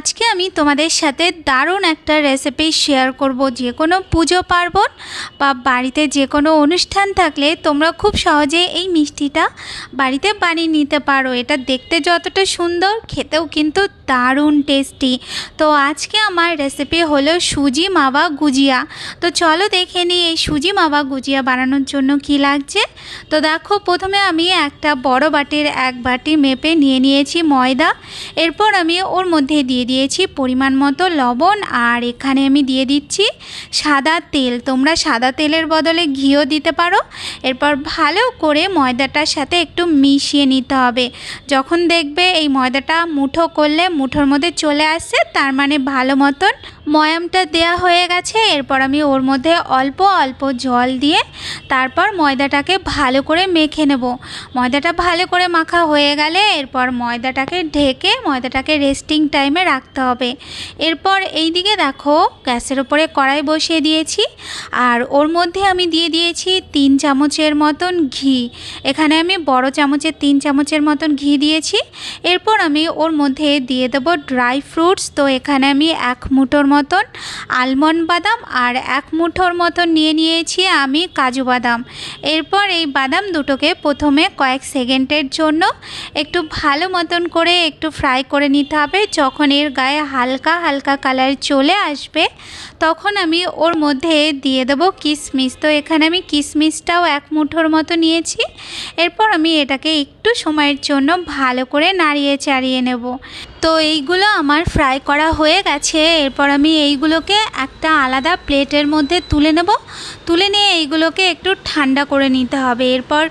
আজকে আমি তোমাদের সাথে দারুণ একটা রেসিপি শেয়ার করব। যে কোনো পুজো পার্বণ বা বাড়িতে যে কোনো অনুষ্ঠান থাকলে তোমরা খুব সহজে এই মিষ্টিটা বাড়িতে বানিয়ে নিতে পারো। এটা দেখতে যতটা সুন্দর, খেতেও কিন্তু দারুণ টেস্টি তো আজকে আমার রেসিপি হলো সুজি মাবা গুজিয়া। তো চলো দেখে নিই এই সুজি মাবা গুজিয়া বানানোর জন্য কি লাগছে। তো দেখো, প্রথমে আমি একটা বড় বাটির এক বাটি মেপে নিয়ে নিয়েছি ময়দা। এরপর আমি ওর মধ্যে দিয়ে দিয়েছি পরিমাণ মতো লবণ আর এখানে আমি দিয়ে দিচ্ছি সাদা তেল। তোমরা সাদা তেলের বদলে ঘিও দিতে পারো। এরপর ভালো করে ময়দাটার সাথে একটু মিশিয়ে নিতে হবে। যখন দেখবে এই ময়দাটা মুঠো করলে মুঠোর মধ্যে চলে আসছে, তার মানে ভালো মতন ময়ামটা দেয়া হয়ে গেছে। এরপর আমি ওর মধ্যে অল্প অল্প জল দিয়ে তারপর ময়দাটাকে ভালো করে মেখে নেব। ময়দাটা ভালো করে মাখা হয়ে গেলে এরপর ময়দাটাকে ঢেকে ময়দাটাকে রেস্টিং টাইমে রাখতে হবে। এরপর এই দিকে দেখো, গ্যাসের ওপরে কড়াই বসিয়ে দিয়েছি। আর ওর মধ্যে আমি দিয়ে দিয়েছি তিন চামচের মতন ঘি। এখানে আমি বড় চামচের, তিন চামচের মতন ঘি দিয়েছি। এরপর আমি ওর মধ্যে দিয়ে দেবো ড্রাই ফ্রুটস। তো এখানে আমি এক মুঠোর মতন আলমন্ড বাদাম আর এক মুঠোর মতন নিয়ে নিয়েছি আমি কাজু বাদাম। এরপর এই বাদাম দুটোকে প্রথমে কয়েক সেকেন্ডের জন্য একটু ভালো মতন করে একটু ফ্রাই করে নিতে হবে। যখন এর গায়ে হালকা হালকা কালার চলে আসবে, তখন আমি ওর মধ্যে দিয়ে দেবো কিশমিশ তো এখানে আমি কিশমিশটাও এক মুঠোর মতো নিয়েছি। এরপর আমি এটাকে একটু সময়ের জন্য ভালো করে নাড়িয়ে চাড়িয়ে নেব। তো এইগুলো আমার ফ্রাই করা হয়ে গেছে। এরপর আমি এইগুলোকে একটা আলাদা প্লেটের মধ্যে তুলে নেব। তুলে নিয়ে এইগুলোকে একটু ঠান্ডা করে নিতে হবে। এরপর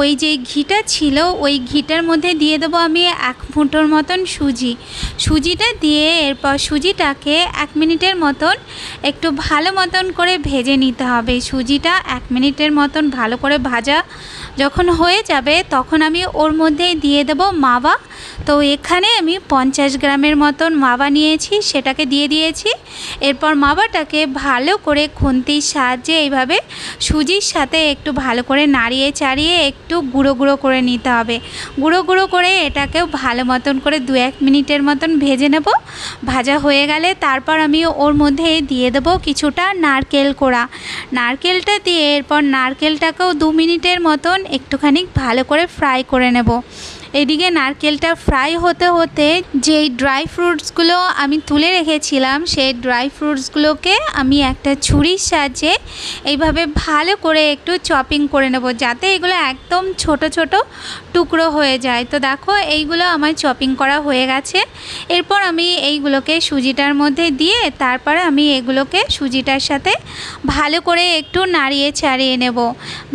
ওই যে ঘিটা ছিল, ওই ঘিটার মধ্যে দিয়ে দেবো আমি এক ফুটোর মতন সুজি। সুজিটা দিয়ে এরপর সুজিটাকে এক মিনিটের মতন একটু ভালো মতন করে ভেজে নিতে হবে। সুজিটা এক মিনিটের মতন ভালো করে ভাজা যখন হয়ে যাবে, তখন আমি ওর মধ্যে দিয়ে দেবো মাবা তো এখানে আমি পঞ্চাশ গ্রামের মতন মাবা নিয়েছি, সেটাকে দিয়ে দিয়েছি। এরপর মাবাটাকে ভালো করে খুন্তির সাহায্যে এইভাবে সুজির সাথে একটু ভালো করে নাড়িয়ে চাড়িয়ে একটু গুঁড়ো গুঁড়ো করে নিতে হবে। গুঁড়ো গুঁড়ো করে এটাকেও ভালো মতন করে দু এক মিনিটের মতন ভেজে নেব। ভাজা হয়ে গেলে তারপর আমি ওর মধ্যে দিয়ে দেবো কিছুটা নারকেল কোড়া। নারকেলটা দিয়ে এরপর নারকেলটাকেও দু মিনিটের মতন একটুখানি ভালো করে ফ্রাই করে নেব। এদিকে নারকেলটা ফ্রাই হতে হতে যেই ড্রাই ফ্রুটসগুলো আমি তুলে রেখেছিলাম, সেই ড্রাই ফ্রুটসগুলোকে আমি একটা ছুরির সাহায্যে এইভাবে ভালো করে একটু চপিং করে নেব, যাতে এগুলো একদম ছোট ছোট টুকরো হয়ে যায়। তো দেখো, এইগুলো আমার চপিং করা হয়ে গেছে। এরপর আমি এইগুলোকে সুজিটার মধ্যে দিয়ে তারপরে আমি এগুলোকে সুজিটার সাথে ভালো করে একটু নাড়িয়ে ছাড়িয়ে নেব।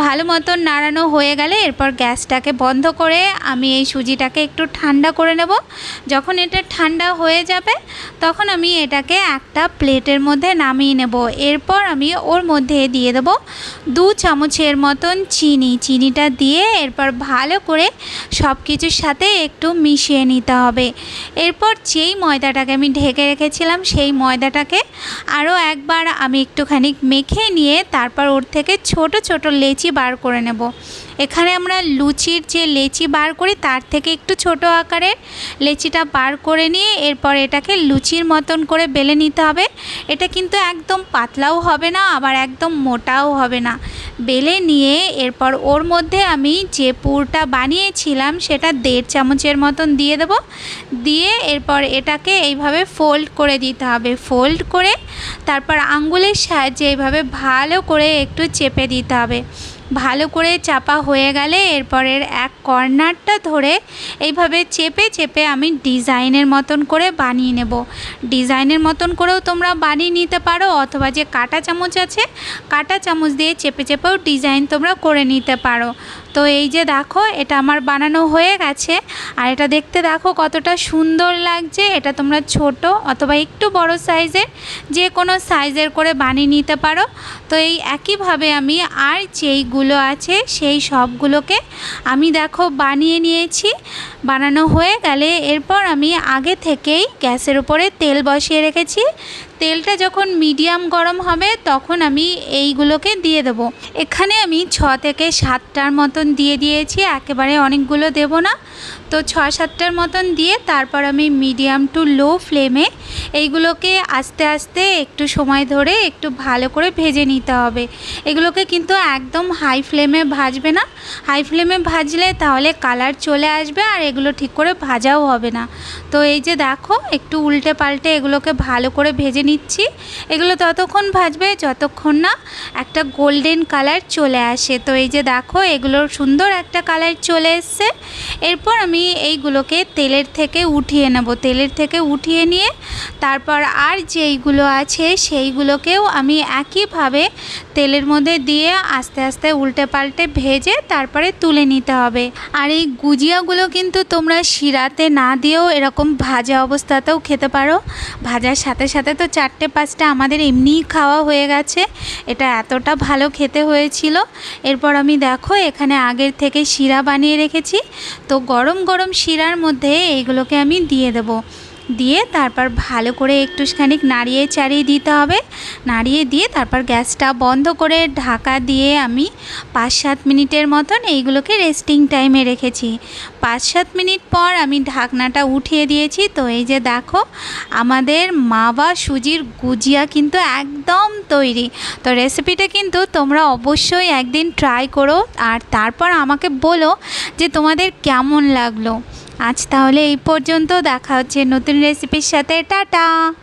ভালো মতন নাড়ানো হয়ে গেলে এরপর গ্যাসটাকে বন্ধ করে আমি এই সুজিটাকে একটু ঠান্ডা করে নেব। যখন এটা ঠান্ডা হয়ে যাবে, তখন আমি এটাকে একটা প্লেটের মধ্যে নামিয়ে নেব। এরপর আমি ওর মধ্যে দিয়ে দেবো দু চামচের মতন চিনি। চিনিটা দিয়ে এরপর ভালো করে সব কিছুর সাথে একটু মিশিয়ে নিতে হবে। এরপর যেই ময়দাটাকে আমি ঢেকে রেখেছিলাম, সেই ময়দাটাকে আরও একবার আমি একটুখানি মেখে নিয়ে তারপর ওর থেকে ছোট ছোট লেচি বার করে নেব। এখানে আমরা লুচির যে লেচি বার করি, তার থেকে একটু ছোট আকারের লেচিটা বার করে নিয়ে এরপর এটাকে লুচির মতন করে বেলে নিতে হবে। এটা কিন্তু একদম পাতলাও হবে না, আবার একদম মোটাও হবে না। বেলে নিয়ে এরপর ওর মধ্যে আমি যে পুরটা বানিয়েছিলাম, সেটা দেড় চামচের মতন দিয়ে দেব। দিয়ে এরপর এটাকে এইভাবে ফোল্ড করে দিতে হবে। ফোল্ড করে তারপর আঙ্গুলের সাহায্যে এইভাবে ভালো করে একটু চেপে দিতে হবে। ভালো করে চাপা হয়ে গেলে এরপরের এক কর্নারটা ধরে এইভাবে চেপে চেপে আমি ডিজাইনের মতন করে বানিয়ে নেব। ডিজাইনের মতন করেও তোমরা বানিয়ে নিতে পারো অথবা যে কাটা চামচ আছে, কাটা চামচ দিয়ে চেপে চেপেও ডিজাইন তোমরা করে নিতে পারো। তো এই যে দেখো, এটা আমার বানানো হয়ে গেছে। আর এটা দেখতে দেখো কতটা সুন্দর লাগছে। এটা তোমরা ছোট অথবা একটু বড় সাইজের, যে কোনো সাইজের করে বানিয়ে নিতে পারো। তো এই একইভাবে আমি আর যেইগুলো আছে, সেই সবগুলোকে আমি দেখো বানিয়ে নিয়েছি। বানানো হয়ে গেলে এরপর আমি আগে থেকেই গ্যাসের উপরে তেল বসিয়ে রেখেছি। তেলটা যখন মিডিয়াম গরম হবে, তখন আমি এইগুলোকে দিয়ে দেবো। এখানে আমি ছ থেকে সাতটার মতন দিয়ে দিয়েছি, একেবারে অনেকগুলো দেব না। তো ছ সাতটার মতন দিয়ে তারপর আমি মিডিয়াম টু লো ফ্লেমে এইগুলোকে আস্তে আস্তে একটু সময় ধরে একটু ভালো করে ভেজে নিতে হবে। এগুলোকে কিন্তু একদম হাই ফ্লেমে ভাজবে না। হাই ফ্লেমে ভাজলে তাহলে কালার চলে আসবে আর এগুলো ঠিক করে ভাজাও হবে না। তো এই যে দেখো, একটু উল্টে পাল্টে এগুলোকে ভালো করে ভেজে নিচ্ছি। এগুলো ততক্ষণ ভাজবে, যতক্ষণ না একটা গোল্ডেন কালার চলে আসে। তো এই যে দেখো এগুলোর সুন্দর একটা কালার চলে এসছে। এরপর আমি এইগুলোকে তেলের থেকে উঠিয়ে নেব। তেলের থেকে উঠিয়ে নিয়ে তারপর আর যেইগুলো আছে সেইগুলোকেও আমি একইভাবে তেলের মধ্যে দিয়ে আস্তে আস্তে উল্টে পাল্টে ভেজে তারপরে তুলে নিতে হবে। আর এই গুজিয়াগুলো কিন্তু তোমরা শিরাতে না দিয়েও এরকম ভাজা অবস্থাতেও খেতে পারো। ভাজার সাথে সাথে তো চারটে পাঁচটা আমাদের এমনিই খাওয়া হয়ে গেছে। এটা এতটা ভালো খেতে হয়েছিল। এরপর আমি দেখো এখানে আগের থেকে শিরা বানিয়ে রেখেছি। তো গরম গরম শিরার মধ্যে এইগুলোকে আমি দিয়ে দেবো। দিয়ে তারপর ভালো করে একটুখানি নাড়িয়ে চাড়িয়ে দিতে হবে। নাড়িয়ে দিয়ে তারপর গ্যাসটা বন্ধ করে ঢাকা দিয়ে আমি পাঁচ সাত মিনিটের মতন এইগুলোকে রেস্টিং টাইমে রেখেছি। পাঁচ সাত মিনিট পর আমি ঢাকনাটা উঠিয়ে দিয়েছি। তো এই যে দেখো, আমাদের মাবা সুজির গুজিয়া কিন্তু একদম তৈরি। তো রেসিপিটা কিন্তু তোমরা অবশ্যই একদিন ট্রাই করো আর তারপর আমাকে বলো যে তোমাদের কেমন লাগল। আজ তাহলে এই পর্যন্ত দেখা হচ্ছে নতুন রেসিপির সাথে। টাটা!